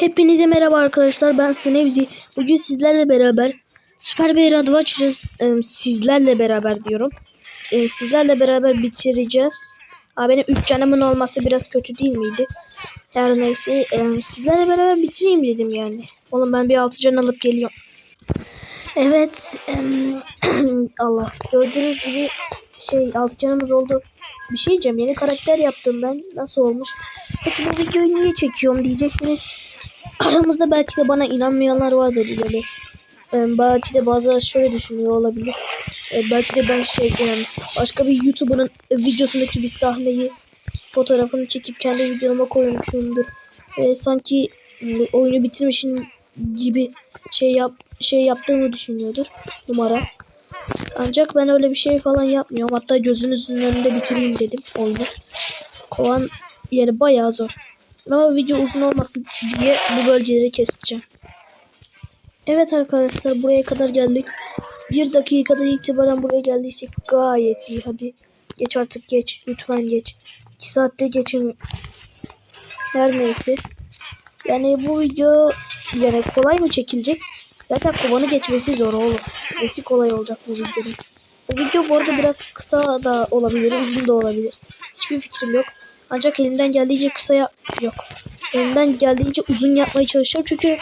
Hepinize merhaba arkadaşlar ben Snevzi. Bugün sizlerle beraber Süper bir adı açacağız. Sizlerle beraber diyorum. Ee, sizlerle beraber bitireceğiz. Aa, benim 3 canımın olması biraz kötü değil miydi? Her neyse e, sizlerle beraber bitireyim dedim yani. Oğlum ben bir 6 can alıp geliyorum. Evet. em, Allah. Gördüğünüz gibi şey 6 canımız oldu. Bir şey diyeceğim. Yeni karakter yaptım ben. Nasıl olmuş? Peki bu videoyu niye çekiyorum diyeceksiniz. Aramızda belki de bana inanmayanlar vardır böyle. Ee, belki de bazıları şöyle düşünüyor olabilir. Ee, belki de ben şey yani başka bir YouTuber'ın videosundaki bir sahneyi fotoğrafını çekip kendi videoma koymuşumdur. Ee, sanki e, oyunu bitirmişim gibi şey yap şey yaptığımı düşünüyordur. Numara. Ancak ben öyle bir şey falan yapmıyorum. Hatta gözünüzün önünde bitireyim dedim oyunu. Kovan yani bayağı zor. Ama video uzun olmasın diye bu bölgeleri keseceğim. Evet arkadaşlar buraya kadar geldik. Bir dakikadan itibaren buraya geldiysek gayet iyi. Hadi geç artık geç. Lütfen geç. 2 saatte geçemiyor. Her neyse. Yani bu video yani kolay mı çekilecek? Zaten kovanı geçmesi zor oğlum. Nesi kolay olacak bu videonun. Bu video bu arada biraz kısa da olabilir, uzun da olabilir. Hiçbir fikrim yok. Ancak elimden geldiğince kısa yap yok. Elimden geldiğince uzun yapmaya çalışacağım çünkü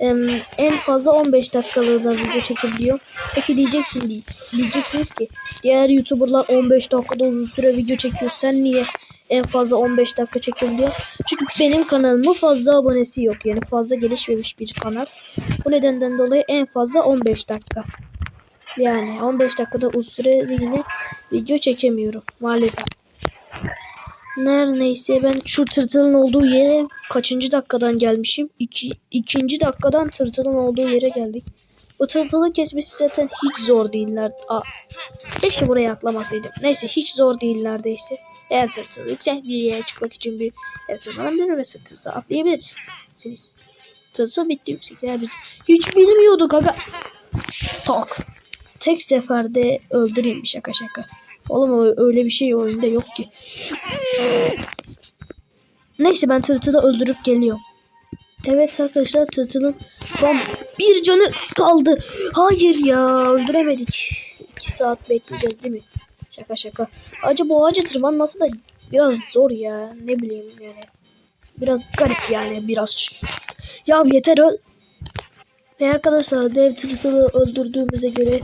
em, en fazla 15 dakikalığına video çekebiliyorum. Peki diyeceksin diye- diyeceksiniz ki diğer YouTuber'lar 15 dakikada uzun süre video çekiyor. Sen niye en fazla 15 dakika çekebiliyor? Çünkü benim kanalımın fazla abonesi yok. Yani fazla gelişmemiş bir kanal. Bu nedenden dolayı en fazla 15 dakika. Yani 15 dakikada uzun süreliğine video çekemiyorum maalesef. Her neyse ben şu tırtılın olduğu yere kaçıncı dakikadan gelmişim? İki, ikinci dakikadan tırtılın olduğu yere geldik. Bu tırtılı kesmesi zaten hiç zor değiller. Aa, keşke buraya atlamasaydım. Neyse hiç zor değil neredeyse. Eğer tırtıl yüksek bir yere çıkmak için bir yere tırmanabilir ve sırtınıza atlayabilirsiniz. Tırtıl bitti yüksekler biz. Hiç bilmiyorduk aga. Tak. Tek seferde öldüreyim şaka şaka. Oğlum öyle bir şey oyunda yok ki. Neyse ben tırtılı öldürüp geliyorum. Evet arkadaşlar tırtılın son bir canı kaldı. Hayır ya öldüremedik. İki saat bekleyeceğiz değil mi? Şaka şaka. Acaba bu ağaca tırmanması da biraz zor ya. Ne bileyim yani. Biraz garip yani biraz. Ya yeter öl. Ve arkadaşlar dev tırtılı öldürdüğümüze göre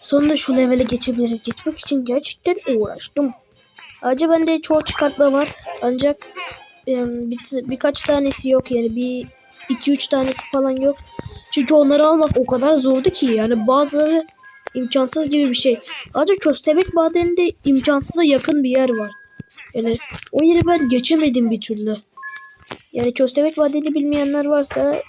sonunda şu levele geçebiliriz. Geçmek için gerçekten uğraştım. Acaba bende çoğu çıkartma var. Ancak bir, birkaç tanesi yok yani bir iki üç tanesi falan yok. Çünkü onları almak o kadar zordu ki yani bazıları imkansız gibi bir şey. Ancak köstebek madeninde imkansıza yakın bir yer var. Yani o yeri ben geçemedim bir türlü. Yani köstebek madenini bilmeyenler varsa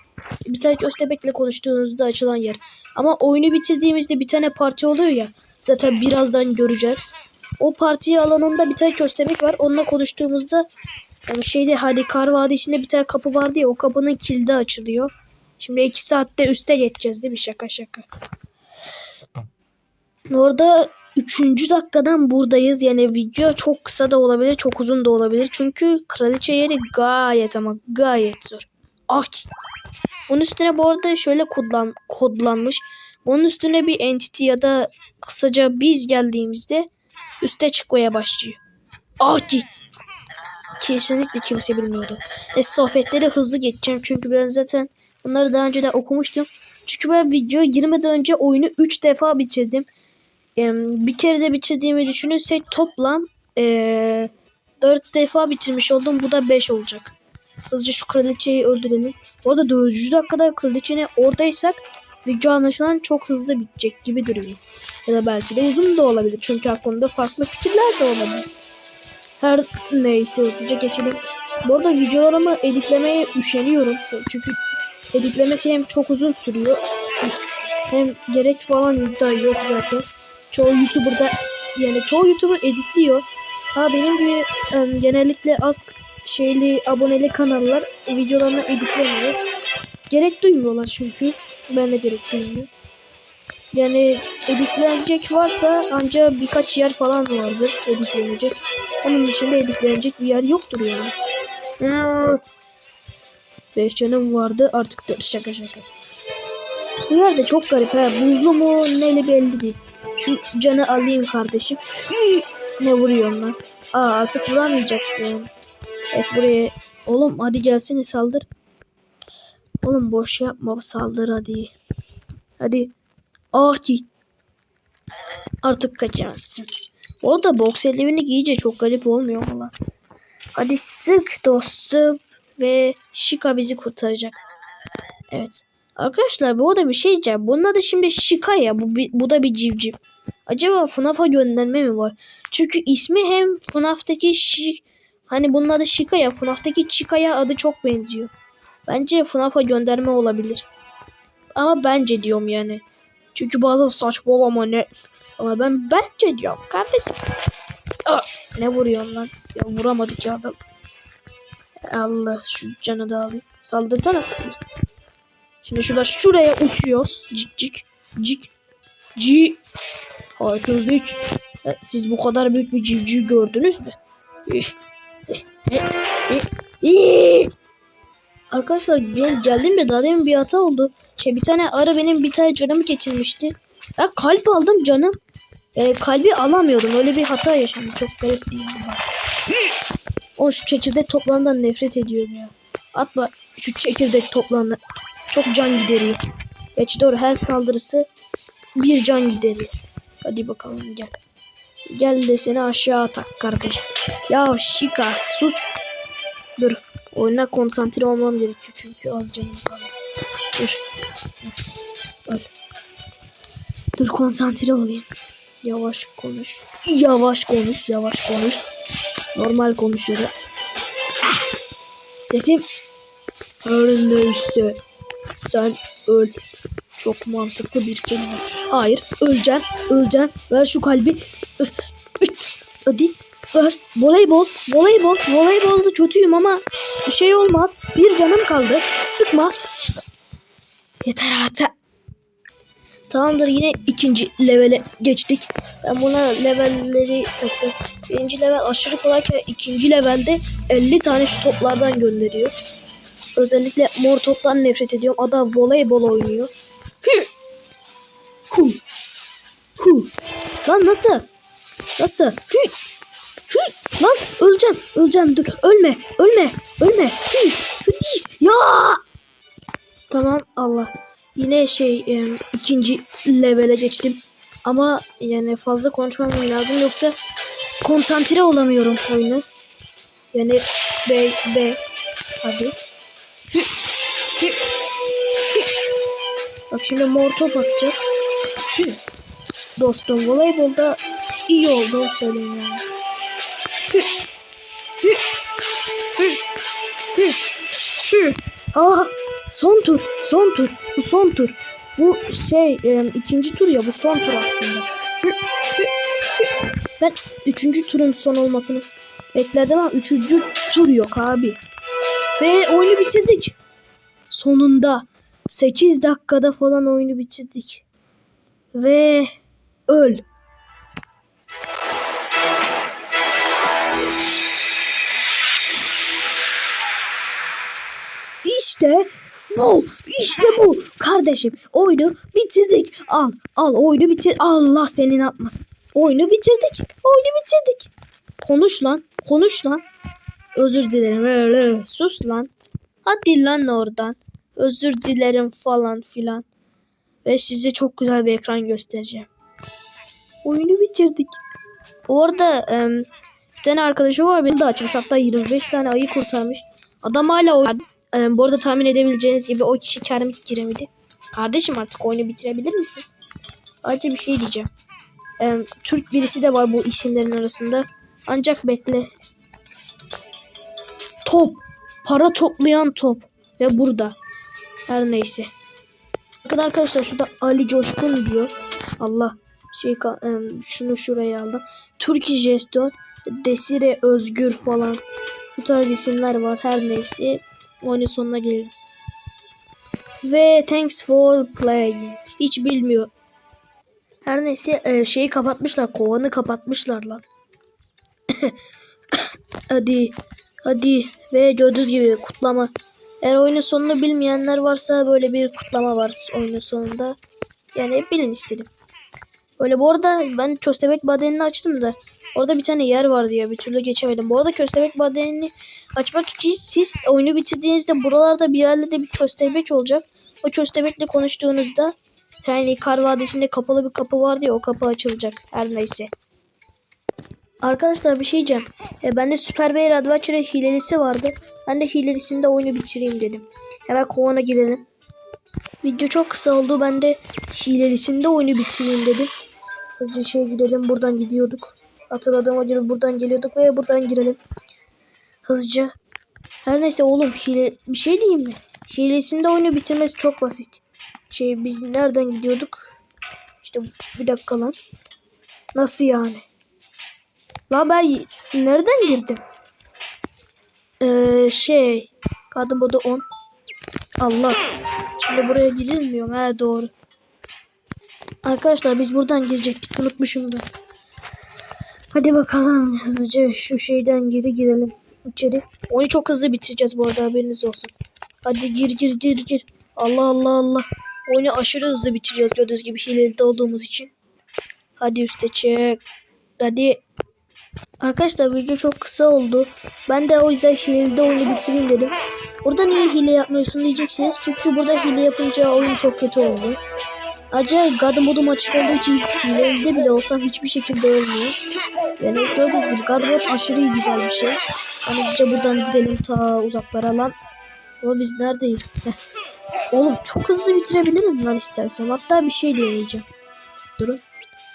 bir tane köstebekle konuştuğunuzda açılan yer. Ama oyunu bitirdiğimizde bir tane parti oluyor ya. Zaten birazdan göreceğiz. O parti alanında bir tane köstebek var. Onunla konuştuğumuzda yani şeyde hani kar vadisinde bir tane kapı vardı ya o kapının kilidi açılıyor. Şimdi iki saatte üste geçeceğiz değil mi? Şaka şaka. Orada üçüncü dakikadan buradayız. Yani video çok kısa da olabilir, çok uzun da olabilir. Çünkü kraliçe yeri gayet ama gayet zor. Ah. Bunun üstüne bu arada şöyle kodlan, kodlanmış. Bunun üstüne bir entity ya da kısaca biz geldiğimizde üste çıkmaya başlıyor. Ah ki. Kesinlikle kimse bilmiyordu. E, sohbetleri hızlı geçeceğim çünkü ben zaten bunları daha önce de okumuştum. Çünkü ben videoya girmeden önce oyunu 3 defa bitirdim. Em, bir kere de bitirdiğimi düşünürsek toplam eee 4 defa bitirmiş oldum. Bu da 5 olacak. Hızlıca şu kraliçeyi öldürelim. Bu arada 4. dakikada kraliçenin oradaysak video anlaşılan çok hızlı bitecek gibi duruyor. Ya da belki de uzun da olabilir. Çünkü aklımda farklı fikirler de olabilir. Her neyse hızlıca geçelim. Bu arada videolarımı editlemeye üşeniyorum. Çünkü editlemesi hem çok uzun sürüyor. Hem gerek falan da yok zaten. Çoğu YouTuber'da yani çoğu YouTuber editliyor. Ha benim gibi genellikle az şeyli aboneli kanallar videolarını editlemiyor. Gerek duymuyorlar çünkü. Ben de gerek duymuyorum. Yani editlenecek varsa ancak birkaç yer falan vardır editlenecek. Onun dışında editlenecek bir yer yoktur yani. 5 canım vardı artık 4 şaka şaka. Bu yerde çok garip ha. Buzlu mu neli belli değil. Şu canı alayım kardeşim. Ne vuruyorsun lan? Aa artık vuramayacaksın. Evet buraya. Oğlum hadi gelsene saldır. Oğlum boş yapma saldır hadi. Hadi. Ah ki. Artık kaçamazsın. Orada boks eldivenini giyince çok garip olmuyor mu lan? Hadi sık dostum. Ve Şika bizi kurtaracak. Evet. Arkadaşlar bu da bir şey diyeceğim. Bunun adı şimdi Şika ya. Bu, bu da bir civciv. Acaba FNAF'a gönderme mi var? Çünkü ismi hem FNAF'taki Şi... Hani bunun adı Şika ya. FNAF'taki Chika'ya adı çok benziyor. Bence FNAF'a gönderme olabilir. Ama bence diyorum yani. Çünkü bazı saçmalama ne. Ama ben bence diyorum kardeşim. Aa, ne vuruyorsun lan? Ya vuramadık ya adam. Allah şu canı da alayım. Saldırsana sıkır. Şimdi şurada şuraya uçuyoruz. Cik cik cik cik. Harika hızlıyız. E, Siz bu kadar büyük bir civciv gördünüz mü? İş. Arkadaşlar ben geldiğimde daha demin bir hata oldu. Şey bir tane arı benim bir tane canımı geçirmişti. Ben kalp aldım canım. E, kalbi alamıyordum. Öyle bir hata yaşandı. Çok garipti yani. bak. O şu çekirdek toplarından nefret ediyorum ya. Atma şu çekirdek toplarını. Çok can gideriyor. Geç doğru her saldırısı bir can gideriyor. Hadi bakalım gel. Gel de seni aşağı atak kardeş. Ya Şika sus. Dur. Oyuna konsantre olmam gerekiyor çünkü az canım kaldı. Dur. Dur konsantre olayım. Yavaş konuş. Yavaş konuş. Yavaş konuş. Normal konuşuyorum. Ah! Sesim her neyse. Sen öl. Çok mantıklı bir kelime. Hayır. Öleceğim. Öleceğim. Ver şu kalbi. Hadi. Ver. Voleybol. Voleybol. Voleybolda kötüyüm ama bir şey olmaz. Bir canım kaldı. Sıkma. Yeter artık. Tamamdır yine ikinci levele geçtik. Ben buna levelleri taktım. Birinci level aşırı kolayken ikinci levelde 50 tane şu toplardan gönderiyor. Özellikle mor toptan nefret ediyorum. Adam voleybol oynuyor. Hı. Hu. Hu. Lan nasıl? Nasıl? Hı. Hı. Lan öleceğim. Öleceğim. Dur. Ölme. Ölme. Ölme. Hı. Hadi. Ya. Tamam Allah. Yine şey e, ikinci levele geçtim. Ama yani fazla konuşmam lazım yoksa konsantre olamıyorum oyunu. Yani be be hadi. Hı, hı, hı. Bak şimdi mor top atacak. Hı. Dostum voleybolda iyi olduğunu söyleyeyim yani. Hı, hı, hı, hı, hı. Aa, son tur, son tur, bu son tur. Bu şey e, ikinci tur ya bu son tur aslında. Ben üçüncü turun son olmasını bekledim ama üçüncü tur yok abi. Ve oyunu bitirdik. Sonunda 8 dakikada falan oyunu bitirdik. Ve öl. İşte bu. işte bu. Kardeşim oyunu bitirdik. Al al oyunu bitir. Allah seni yapmasın. Oyunu bitirdik. Oyunu bitirdik. Konuş lan. Konuş lan. Özür dilerim. Sus lan. Hadi lan oradan. Özür dilerim falan filan. Ve size çok güzel bir ekran göstereceğim. Oyunu bitirdik. Bu arada bir tane arkadaşı var beni de açmış. Hatta 25 tane ayı kurtarmış. Adam hala. Em, bu arada tahmin edebileceğiniz gibi o kişi kermit giremedi. Kardeşim artık oyunu bitirebilir misin? Ayrıca bir şey diyeceğim. Türk birisi de var bu isimlerin arasında. Ancak bekle. Top. Para toplayan top. Ve burada. Her neyse. Bakın arkadaşlar şurada Ali Coşkun diyor. Allah. Şey şunu şuraya aldım. Türkiye Jeston, Desire Özgür falan. Bu tarz isimler var. Her neyse. Oyunun sonuna gelin. Ve thanks for playing. Hiç bilmiyor. Her neyse e, şeyi kapatmışlar. Kovanı kapatmışlar lan. hadi. Hadi. Ve gördüğünüz gibi kutlama. Eğer oyunun sonunu bilmeyenler varsa böyle bir kutlama var oyunun sonunda. Yani bilin istedim. Böyle bu arada ben köstebek madenini açtım da orada bir tane yer var diye bir türlü geçemedim. Bu arada köstebek madenini açmak için siz oyunu bitirdiğinizde buralarda bir yerlerde bir köstebek olacak. O köstebekle konuştuğunuzda yani Kar Vadisi'nde kapalı bir kapı var diye o kapı açılacak. Her neyse. Arkadaşlar bir şey diyeceğim. E, bende Super Bear Adventure hilelisi vardı. Ben de hilelisinde oyunu bitireyim dedim. Hemen kovana girelim. Video çok kısa oldu. Ben de hilelisinde oyunu bitireyim dedim. Hızlıca şey gidelim. Buradan gidiyorduk. Hatırladığıma göre buradan geliyorduk ve buradan girelim. Hızlıca. Her neyse oğlum hile bir şey diyeyim mi? Hilesinde oyunu bitirmesi çok basit. Şey biz nereden gidiyorduk? İşte bir dakika lan. Nasıl yani? La ben nereden girdim? Ee, şey. Kadın modu 10. Allah. Şimdi buraya girilmiyor? He doğru. Arkadaşlar biz buradan girecektik. Unutmuşum ben. Hadi bakalım hızlıca şu şeyden geri girelim içeri. Oyunu çok hızlı bitireceğiz bu arada haberiniz olsun. Hadi gir gir gir gir. Allah Allah Allah. Oyunu aşırı hızlı bitiriyoruz gördüğünüz gibi hileli olduğumuz için. Hadi üste çek. Hadi. Arkadaşlar video çok kısa oldu. Ben de o yüzden hileli oyunu bitireyim dedim. Burada niye hile yapmıyorsun diyeceksiniz. Çünkü burada hile yapınca oyun çok kötü oluyor. Acayip God modum açık olduğu için hilelde bile olsam hiçbir şekilde olmuyor. Yani gördüğünüz gibi God mod aşırı güzel bir şey. Hızlıca buradan gidelim ta uzaklara lan. Ama biz neredeyiz? Heh. Oğlum çok hızlı bitirebilirim lan istersem. Hatta bir şey deneyeceğim. Durun.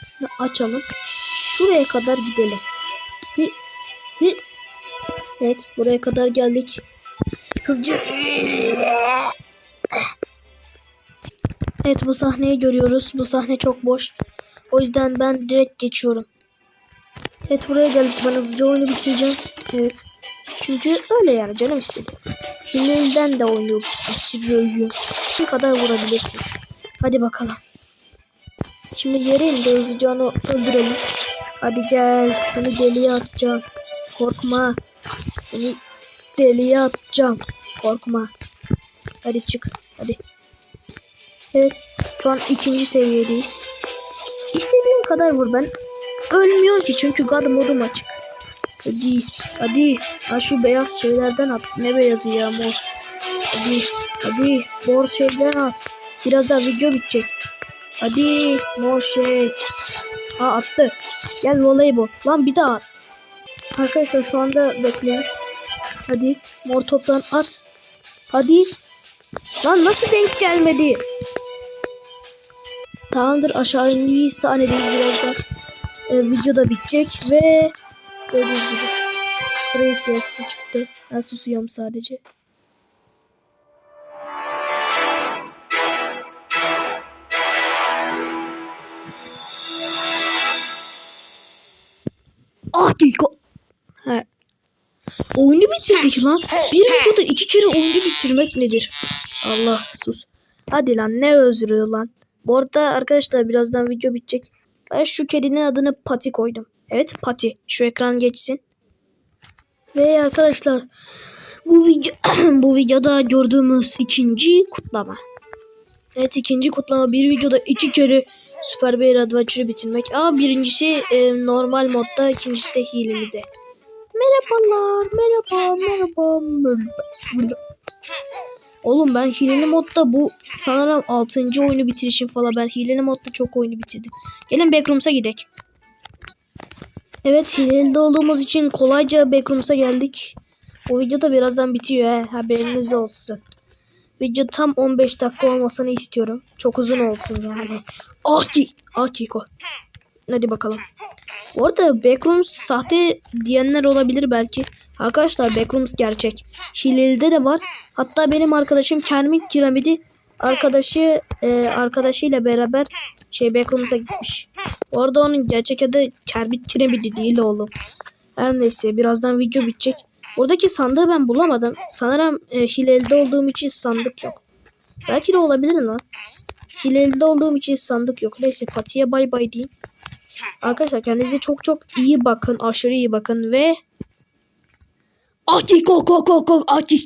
Şunu açalım. Şuraya kadar gidelim. Hi, hi. Evet buraya kadar geldik. Hızlıca. Evet bu sahneyi görüyoruz. Bu sahne çok boş. O yüzden ben direkt geçiyorum. Evet buraya geldik. Ben hızlıca oyunu bitireceğim. Evet. Çünkü öyle yani canım istedi. Hileliden de oyunu bitiriyorum. Şu kadar vurabilirsin. Hadi bakalım. Şimdi yere indi hızlıca onu öldürelim. Hadi gel. Seni deliye atacağım. Korkma. Seni deliye atacağım. Korkma. Hadi çık. Hadi. Evet. Şu an ikinci seviyedeyiz. İstediğim kadar vur ben. Ölmüyor ki çünkü God modum açık. Hadi. Hadi. Ha şu beyaz şeylerden at. Ne beyazı ya mor. Hadi. Hadi. Mor şeyden at. Biraz daha video bitecek. Hadi. Mor şey. Ha attı. Gel voleybol. Lan bir daha at. Arkadaşlar şu anda bekleyin. Hadi. Mor toptan at. Hadi. Lan nasıl denk gelmedi? Tamamdır aşağı indiği sahnedeyiz birazdan. Ee, video da bitecek ve gördüğünüz gibi yazısı çıktı. Ben susuyorum sadece. Dakika. He. Oyunu bitirdik lan. Bir videoda iki kere oyunu bitirmek nedir? Allah sus. Hadi lan ne özrü lan. Bu arada arkadaşlar birazdan video bitecek. Ben şu kedinin adını Pati koydum. Evet Pati. Şu ekran geçsin. Ve arkadaşlar bu video bu videoda gördüğümüz ikinci kutlama. Evet ikinci kutlama bir videoda iki kere Super Bear Adventure'ı bitirmek. Aa birincisi e, normal modda, ikincisi de hileli de. Merhabalar, merhaba, merhaba. Oğlum ben hileli modda bu sanırım 6. oyunu bitirişim falan. Ben hileli modda çok oyunu bitirdim. Gelin Backrooms'a gidelim. Evet hileli olduğumuz için kolayca Backrooms'a geldik. Bu video da birazdan bitiyor he. Haberiniz olsun. Video tam 15 dakika olmasını istiyorum. Çok uzun olsun yani. Aki, Akiko. Hadi bakalım. Bu arada Backrooms sahte diyenler olabilir belki. Arkadaşlar Backrooms gerçek. Hileli'de de var. Hatta benim arkadaşım Kermit Kiramidi arkadaşı e, arkadaşıyla beraber şey Backrooms'a gitmiş. Bu arada onun gerçek adı Kermit Kiramidi değil oğlum. Her neyse birazdan video bitecek. Oradaki sandığı ben bulamadım. Sanırım e, hilelde olduğum için sandık yok. Belki de olabilir lan. Hilelde olduğum için sandık yok. Neyse patiye bay bay diyeyim. Arkadaşlar kendinize çok çok iyi bakın. Aşırı iyi bakın ve Aki ko ko ko ko aki